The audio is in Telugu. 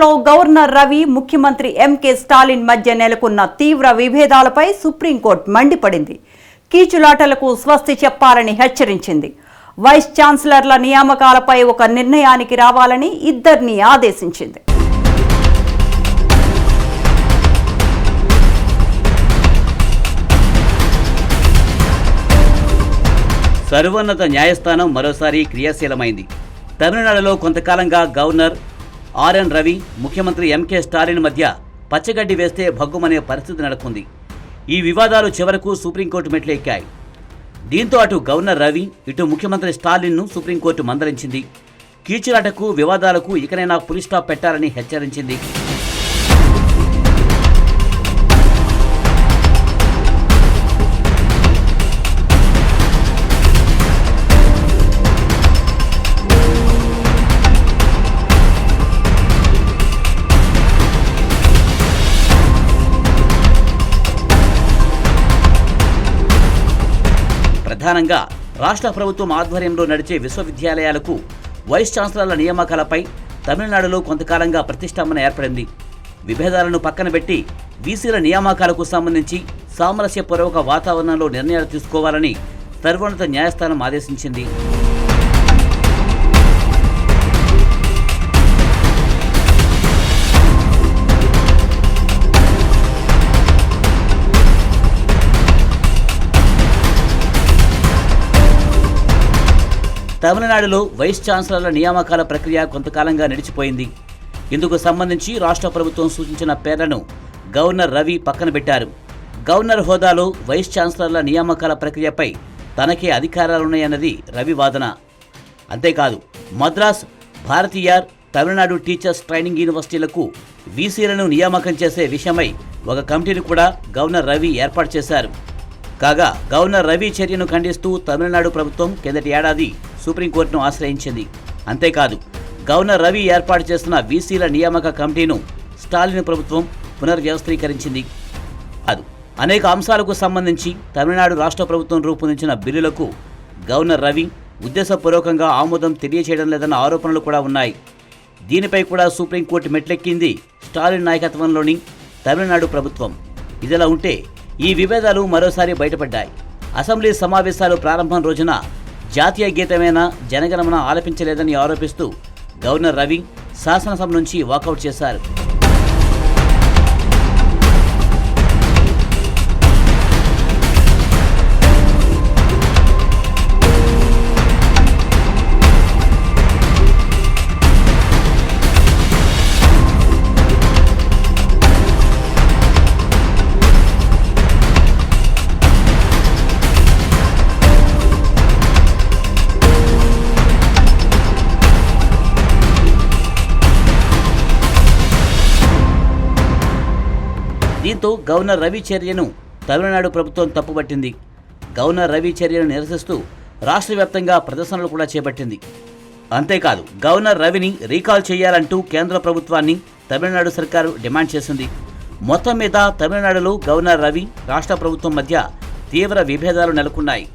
తమిళనాడులో గవర్నర్ రవి ముఖ్యమంత్రి ఎంకే స్టాలిన్ మధ్య నెలకొన్న తీవ్ర విభేదాలపై సుప్రీంకోర్టు మండిపడింది. కీచులాటలకు స్వస్తి చెప్పాలని హెచ్చరించింది. వైస్ ఛాన్సలర్ల నియామకాలపై ఒక నిర్ణయానికి రావాలని ఇద్దరిని ఆదేశించింది. సర్వోన్నత న్యాయస్థానం మరోసారి క్రియాశీలమైంది. తమిళనాడులో కొంతకాలంగా గవర్నర్ ఆర్ఎన్ రవి ముఖ్యమంత్రి ఎంకే స్టాలిన్ మధ్య పచ్చగడ్డి వేస్తే భగ్గుమనే పరిస్థితి నెలకొంది. ఈ వివాదాలు చివరకు సుప్రీంకోర్టు మెట్లు ఎక్కాయి దీంతో అటు గవర్నర్ రవి ఇటు ముఖ్యమంత్రి స్టాలిన్ను సుప్రీంకోర్టు మందలించింది. కీచులాటకు వివాదాలకు ఇకనైనా పులి స్టాప్ పెట్టాలని హెచ్చరించింది. ప్రధానంగా రాష్ట్ర ప్రభుత్వం ఆధ్వర్యంలో నడిచే విశ్వవిద్యాలయాలకు వైస్ ఛాన్సలర్ల నియామకాలపై తమిళనాడులో కొంతకాలంగా ప్రతిష్టంభన ఏర్పడింది. విభేదాలను పక్కన పెట్టి వీసీల నియామకాలకు సంబంధించి సామరస్యపూర్వక వాతావరణంలో నిర్ణయాలు తీసుకోవాలని సర్వోన్నత న్యాయస్థానం ఆదేశించింది. తమిళనాడులో వైస్ ఛాన్సలర్ల నియామకాల ప్రక్రియ కొంతకాలంగా నడిచిపోయింది ఇందుకు సంబంధించి రాష్ట్ర ప్రభుత్వం సూచించిన పేర్లను గవర్నర్ రవి పక్కన పెట్టారు. గవర్నర్ హోదాలో వైస్ ఛాన్సలర్ల నియామకాల ప్రక్రియపై తనకే అధికారాలున్నాయన్నది రవి వాదన. అంతేకాదు మద్రాస్ భారతీయార్ తమిళనాడు టీచర్స్ ట్రైనింగ్ యూనివర్సిటీలకు వీసీలను నియామకం చేసే విషయమై ఒక కమిటీని కూడా గవర్నర్ రవి ఏర్పాటు చేశారు. కాగా గవర్నర్ రవి చర్యను ఖండిస్తూ తమిళనాడు ప్రభుత్వం కిందటి ఏడాది సుప్రీంకోర్టును ఆశ్రయించింది. అంతేకాదు గవర్నర్ రవి ఏర్పాటు చేస్తున్న వీసీల నియామక కమిటీను స్టాలిన్ ప్రభుత్వం పునర్వ్యవస్థీకరించింది. అది అనేక అంశాలకు సంబంధించి తమిళనాడు రాష్ట్ర ప్రభుత్వం రూపొందించిన బిల్లులకు గవర్నర్ రవి ఉద్దేశపూర్వకంగా ఆమోదం తెలియచేయడం లేదన్న ఆరోపణలు కూడా ఉన్నాయి. దీనిపై కూడా సుప్రీంకోర్టు మెట్లెక్కింది స్టాలిన్ నాయకత్వంలోని తమిళనాడు ప్రభుత్వం. ఇదిలా ఉంటే ఈ విభేదాలు మరోసారి బయటపడ్డాయి. అసెంబ్లీ సమావేశాలు ప్రారంభం రోజున జాతీయ గీతమైన జనగణమన ఆలపించలేదని ఆరోపిస్తూ గవర్నర్ రవి శాసనసభ నుంచి వాకౌట్ చేశారు. దీంతో గవర్నర్ రవి చర్యను తమిళనాడు ప్రభుత్వం తప్పుపట్టింది. గవర్నర్ రవి చర్యను నిరసిస్తూ రాష్ట్ర వ్యాప్తంగా ప్రదర్శనలు కూడా చేపట్టింది. అంతేకాదు గవర్నర్ రవిని రీకాల్ చేయాలంటూ కేంద్ర ప్రభుత్వాన్ని తమిళనాడు సర్కారు డిమాండ్ చేసింది. మొత్తం మీద తమిళనాడులో గవర్నర్ రవి రాష్ట్ర ప్రభుత్వం మధ్య తీవ్ర విభేదాలు నెలకొన్నాయి.